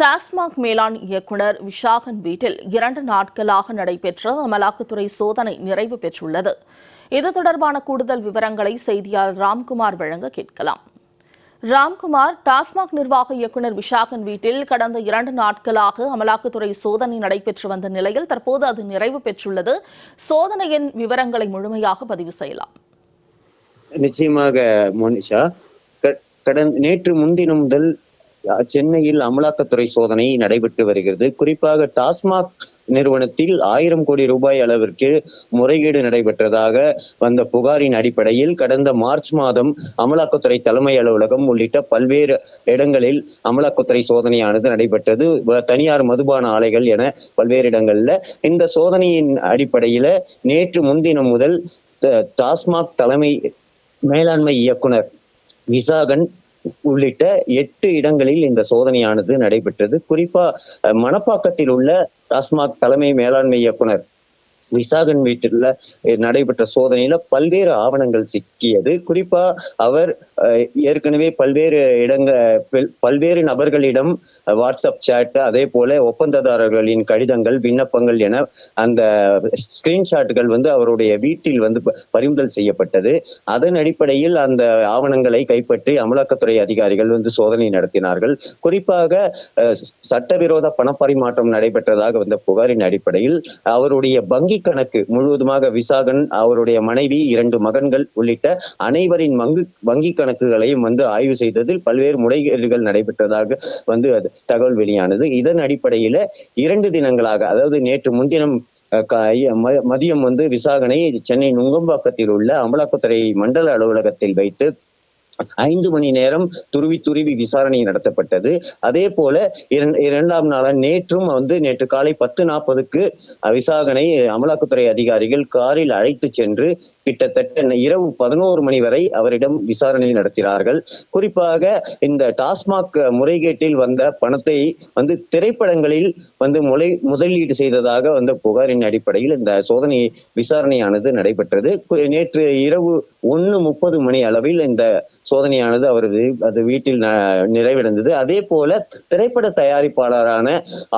டாஸ்மாக் மேலாண் இயக்குநர் விஷாகன் வீட்டில் இரண்டு நாட்களாக நடைபெற்ற அமலாக்கத்துறை சோதனை நிறைவு பெற்றுள்ளது. இது தொடர்பான கூடுதல் விவரங்களை செய்தியாளர் ராம்குமார் வழங்க கேட்கலாம். ராம்குமார் டாஸ்மாக் நிர்வாக இயக்குனர் விஷாகன் வீட்டில் கடந்த இரண்டு நாட்களாக அமலாக்கத்துறை சோதனை நடைபெற்று வந்த நிலையில் தற்போது அது நிறைவு பெற்றுள்ளது. சோதனையின் விவரங்களை முழுமையாக பதிவு செய்யலாம். நிச்சயமாக மோனிஷா கடந்த நேற்று முன்தினம் முதல் சென்னையில் அமலாக்கத்துறை சோதனை நடைபெற்று வருகிறது. குறிப்பாக டாஸ்மாக் நிறுவனத்தில் ஆயிரம் கோடி ரூபாய் அளவிற்கு முறைகேடு நடைபெற்றதாக வந்த புகாரின் அடிப்படையில் கடந்த மார்ச் மாதம் அமலாக்கத்துறை தலைமை அலுவலகம் உள்ளிட்ட பல்வேறு இடங்களில் அமலாக்கத்துறை சோதனையானது நடைபெற்றது. தனியார் மதுபான ஆலைகள் என பல்வேறு இடங்கள்ல. இந்த சோதனையின் அடிப்படையில நேற்று முன்தினம் முதல் டாஸ்மாக் தலைமை மேலாண்மை இயக்குனர் விசாகன் உள்ளிட்ட எட்டு இடங்களில் இந்த சோதனையானது நடைபெற்றது. குறிப்பா மணப்பாக்கத்தில் உள்ள டாஸ்மாக் தலைமை மேலாண்மை இயக்குனர் விசாகன் வீட்டில் நடைபெற்ற சோதனையில பல்வேறு ஆவணங்கள் சிக்கியது. குறிப்பா அவர் ஏற்கனவே பல்வேறு இடங்க பல்வேறு நபர்களிடம் வாட்ஸ்அப் சேட் அதே போல ஒப்பந்ததாரர்களின் கடிதங்கள் விண்ணப்பங்கள் என அந்த ஸ்கிரீன்ஷாட்டுகள் வந்து அவருடைய வீட்டில் வந்து ப- பறிமுதல் செய்யப்பட்டது. அதன் அடிப்படையில் அந்த ஆவணங்களை கைப்பற்றி அமலாக்கத்துறை அதிகாரிகள் வந்து சோதனை நடத்தினார்கள். குறிப்பாக அஹ், சட்டவிரோத பணப்பரிமாற்றம் நடைபெற்றதாக வந்த புகாரின் அடிப்படையில் அவருடைய வங்கி கணக்கு முழுவதுமாக விசாகன் அவருடைய மனைவி இரண்டு மகன்கள் உள்ளிட்ட அனைவரின் வங்கி வங்கி கணக்குகளையும் வந்து ஆய்வு செய்ததில் பல்வேறு முறைகேடுகள் நடைபெற்றதாக வந்து அது தகவல் வெளியானது. இதன் அடிப்படையில இரண்டு தினங்களாக அதாவது நேற்று முன்தினம் மதியம் வந்து விசாகனை சென்னை நுங்கம்பாக்கத்தில் உள்ள அமலாக்கத்துறை மண்டல அலுவலகத்தில் வைத்து ஐந்து மணி நேரம் துருவி துருவி விசாரணை நடத்தப்பட்டது. அதே போல இரண்டு- இரண்டாம் நாள நேற்றும் வந்து நேற்று காலை பத்து நாற்பதுக்கு விசாகனை அமலாக்கத்துறை அதிகாரிகள் காரில் அழைத்து சென்று கிட்டத்தட்ட இரவு பதினோரு மணி வரை அவரிடம் விசாரணை நடத்தினார்கள். குறிப்பாக இந்த டாஸ்மாக் முறைகேட்டில் வந்த பணத்தை வந்து திரைப்படங்களில் வந்து முளை முதலீடு செய்ததாக வந்த புகாரின் அடிப்படையில் இந்த சோதனை விசாரணையானது நடைபெற்றது. நேற்று இரவு ஒன்னு முப்பது மணி அளவில் இந்த சோதனையானது அவரது அது வீட்டில் ந- நிறைவடைந்தது அதே போல திரைப்பட தயாரிப்பாளரான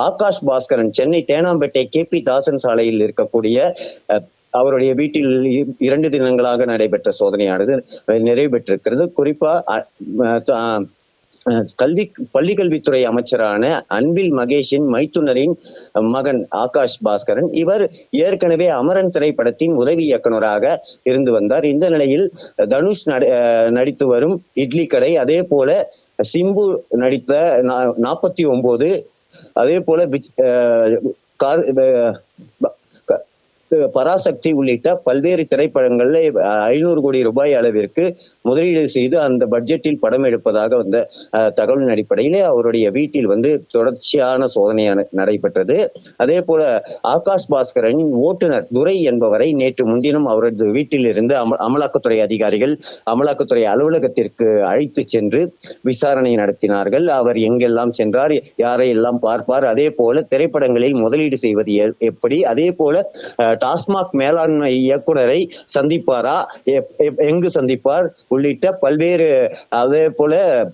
ஆகாஷ் பாஸ்கரன் சென்னை தேனாம்பேட்டை கே பி தாசன் சாலையில் இருக்கக்கூடிய அஹ், அவருடைய வீட்டில் இ- இரண்டு தினங்களாக நடைபெற்ற சோதனையானது நிறைவு பெற்றிருக்கிறது. குறிப்பா அஹ், கல்வி பள்ளி கல்வித்துறை அமைச்சரான அன்பில் மகேஷின் மைத்துனரின் மகன் ஆகாஷ் பாஸ்கரன் இவர் ஏற்கனவே அமரன் திரைப்படத்தின் உதவி இயக்குனராக இருந்து வந்தார். இந்த நிலையில் தனுஷ் நடித்து வரும் இட்லி கடை அதே போல சிம்பு நடித்த நாற்பத்தி ஒன்பது அதே போல அஹ் கார் பராசக்தி உள்ளிட்ட பல்வேறு திரைப்படங்கள்ல ஐநூறு கோடி ரூபாய் அளவிற்கு முதலீடு செய்து அந்த பட்ஜெட்டில் படம் எடுப்பதாக வந்த தகவலின் அடிப்படையிலே அவருடைய வீட்டில் வந்து தொடர்ச்சியான சோதனை நடைபெற்றது. அதே போல ஆகாஷ் பாஸ்கரனின் ஓட்டுநர் துரை என்பவரை நேற்று முன்தினம் அவரது வீட்டில் இருந்து அம அமலாக்கத்துறை அதிகாரிகள் அமலாக்கத்துறை அலுவலகத்திற்கு அழைத்து சென்று விசாரணை நடத்தினார்கள். அவர் எங்கெல்லாம் சென்றார் யாரை எல்லாம் பார்ப்பார் அதே போல திரைப்படங்களில் முதலீடு செய்வது எ- எப்படி அதே போல அஹ், டாஸ்மாக் மேலாண்மை இயக்குனரை சந்திப்பாரா? எப்- எங்கு சந்திப்பார்? உள்ளிட்ட பல்வேறு அதே போல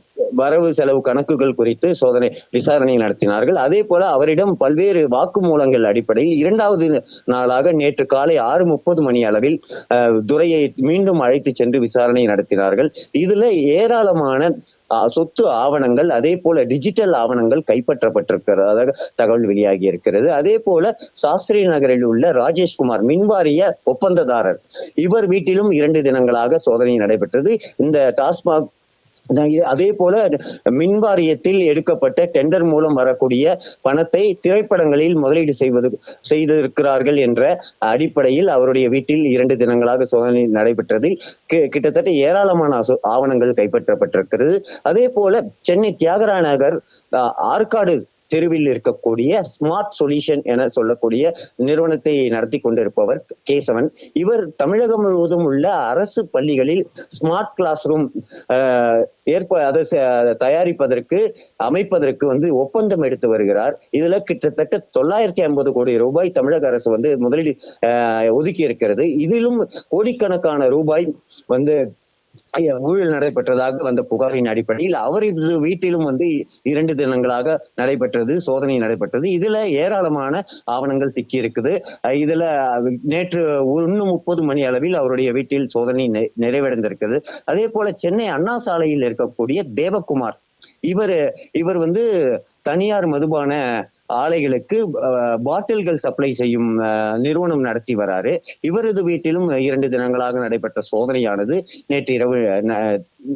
வரவு செலவு கணக்குகள் குறித்து சோதனை விசாரணை நடத்தினார்கள். அதே போல அவரிடம் பல்வேறு வாக்குமூலங்கள் அடிப்படையில் இரண்டாவது நாளாக நேற்று காலை ஆறு முப்பது மணி அளவில் துரையை மீண்டும் அழைத்து சென்று விசாரணை நடத்தினார்கள். இதுல ஏராளமான சொத்து ஆவணங்கள் அதே போல டிஜிட்டல் ஆவணங்கள் கைப்பற்றப்பட்டிருக்கிறதாக தகவல் வெளியாகி இருக்கிறது அதே போல சாஸ்திரி நகரில் உள்ள ராஜேஷ்குமார் மின்வாரிய ஒப்பந்ததாரர். இவர் வீட்டிலும் இரண்டு தினங்களாக சோதனை நடைபெற்றது. இந்த டாஸ்மாக் அதே போல மின்வாரியத்தில் எடுக்கப்பட்ட டெண்டர் மூலம் வரக்கூடிய பணத்தை திரைப்படங்களில் முதலீடு செய்வது செய்திருக்கிறார்கள் என்ற அடிப்படையில் அவருடைய வீட்டில் இரண்டு தினங்களாக சோதனை நடைபெற்றது கிட்டத்தட்ட ஏராளமான ஆவணங்கள் கைப்பற்றப்பட்டிருக்கிறது. அதே போல சென்னை தியாகராய நகர் அஹ், ஆற்காடு தெருவில் இருக்கக்கூடிய ஸ்மார்ட் சொல்யூஷன் என சொல்லக்கூடிய நிறுவனத்தை நடத்தி கொண்டிருப்பவர் கேசவன். இவர் தமிழகம் முழுவதும் உள்ள அரசு பள்ளிகளில் ஸ்மார்ட் கிளாஸ் ரூம் ஏற்ப அதை தயாரிப்பதற்கு அமைப்பதற்கு வந்து ஒப்பந்தம் எடுத்து வருகிறார். இதுல கிட்டத்தட்ட தொள்ளாயிரத்தி ஐம்பது கோடி ரூபாய் தமிழக அரசு வந்து முதலீடு ஒதுக்கி இருக்கிறது இதிலும் கோடிக்கணக்கான ரூபாய் வந்து ஊழல் நடைபெற்றதாக வந்த புகாரின் அடிப்படையில் அவரது வீட்டிலும் வந்து இரண்டு தினங்களாக நடைபெற்றது சோதனை நடைபெற்றது. இதுல ஏராளமான ஆவணங்கள் சிக்கி இருக்குது அஹ் இதுல நேற்று ஒன்னு முப்பது மணி அளவில் அவருடைய வீட்டில் சோதனை நெ- நிறைவடைந்திருக்குது. அதே போல சென்னை அண்ணா சாலையில் இருக்கக்கூடிய தேவகுமார் இவர் இவர் வந்து தனியார் மதுபான ஆலைகளுக்கு அஹ், பாட்டில்கள் சப்ளை செய்யும் அஹ், நிறுவனம் நடத்தி வராரு. இவரது வீட்டிலும் இரண்டு தினங்களாக நடைபெற்ற சோதனையானது நேற்று இரவு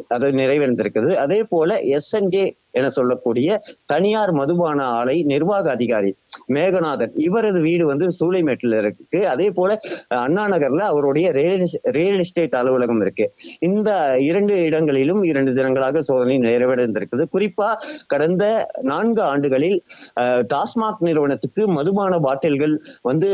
அது நிறைவடைந்திருக்கிறது அதே போல எஸ்என்ஜே என சொல்லக்கூடிய தனியார் மதுபான ஆலை நிர்வாக அதிகாரி மேகநாதன் இவரது வீடு வந்து சூளைமேட்டில் இருக்கு. அதே போல அண்ணா நகர்ல அவருடைய ரியல் ரியல் எஸ்டேட் அலுவலகம் இருக்கு. இந்த இரண்டு இடங்களிலும் இரண்டு தினங்களாக சோதனை நிறைவடைந்திருக்குது குறிப்பா கடந்த நான்கு ஆண்டுகளில் டாஸ்மாக் நிறுவனத்துக்கு மதுபான பாட்டில்கள் வந்து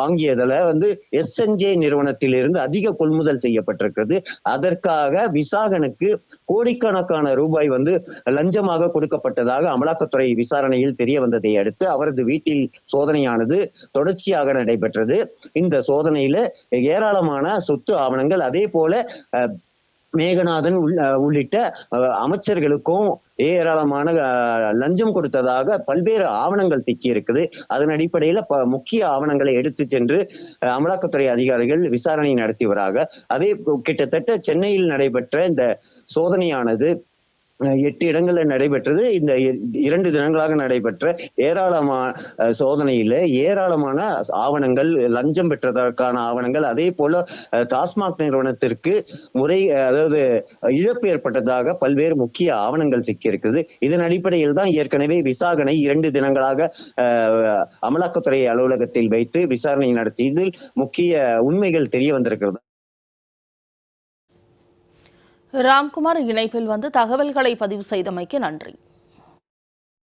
வாங்கியதுல வந்து எஸ்என்ஜே நிறுவனத்திலிருந்து அதிக கொள்முதல் செய்யப்பட்டிருக்கிறது. அதற்காக விசா விசாகனுக்கு கோடிக்கணக்கான ரூபாய் வந்து லஞ்சமாக கொடுக்கப்பட்டதாக அமலாக்கத்துறை விசாரணையில் தெரிய வந்ததை அடுத்து அவரது வீட்டில் சோதனையானது தொடர்ச்சியாக நடைபெற்றது. இந்த சோதனையில ஏராளமான சொத்து ஆவணங்கள் அதே போல அஹ், மேகநாதன் உள்ளிட்ட அஹ், அமைச்சர்களுக்கும் ஏராளமான லஞ்சம் கொடுத்ததாக பல்வேறு ஆவணங்கள் சிக்கி இருக்குது அதன் அடிப்படையில ப- முக்கிய ஆவணங்களை எடுத்து சென்று அஹ், அமலாக்கத்துறை அதிகாரிகள் விசாரணை நடத்தி வராங்க. அதே கிட்டத்தட்ட சென்னையில் நடைபெற்ற இந்த சோதனையானது எட்டு இடங்களில் நடைபெற்றது. இந்த இ- இரண்டு தினங்களாக நடைபெற்ற ஏராளமான சோதனையில ஏராளமான ஆவணங்கள் லஞ்சம் பெற்றதற்கான ஆவணங்கள் அதே போல டாஸ்மாக் நிறுவனத்திற்கு முறை அதாவது இழப்பு ஏற்பட்டதாக பல்வேறு முக்கிய ஆவணங்கள் சிக்கியிருக்குது. இதன் அடிப்படையில் தான் ஏற்கனவே விசாரணை இரண்டு தினங்களாக அஹ், அமலாக்கத்துறை அலுவலகத்தில் வைத்து விசாரணை நடத்தியதில் முக்கிய உண்மைகள் தெரிய வந்திருக்கிறது. ராம்குமார் இணைப்பில் வந்து தகவல்களை பதிவு செய்தமைக்கு நன்றி.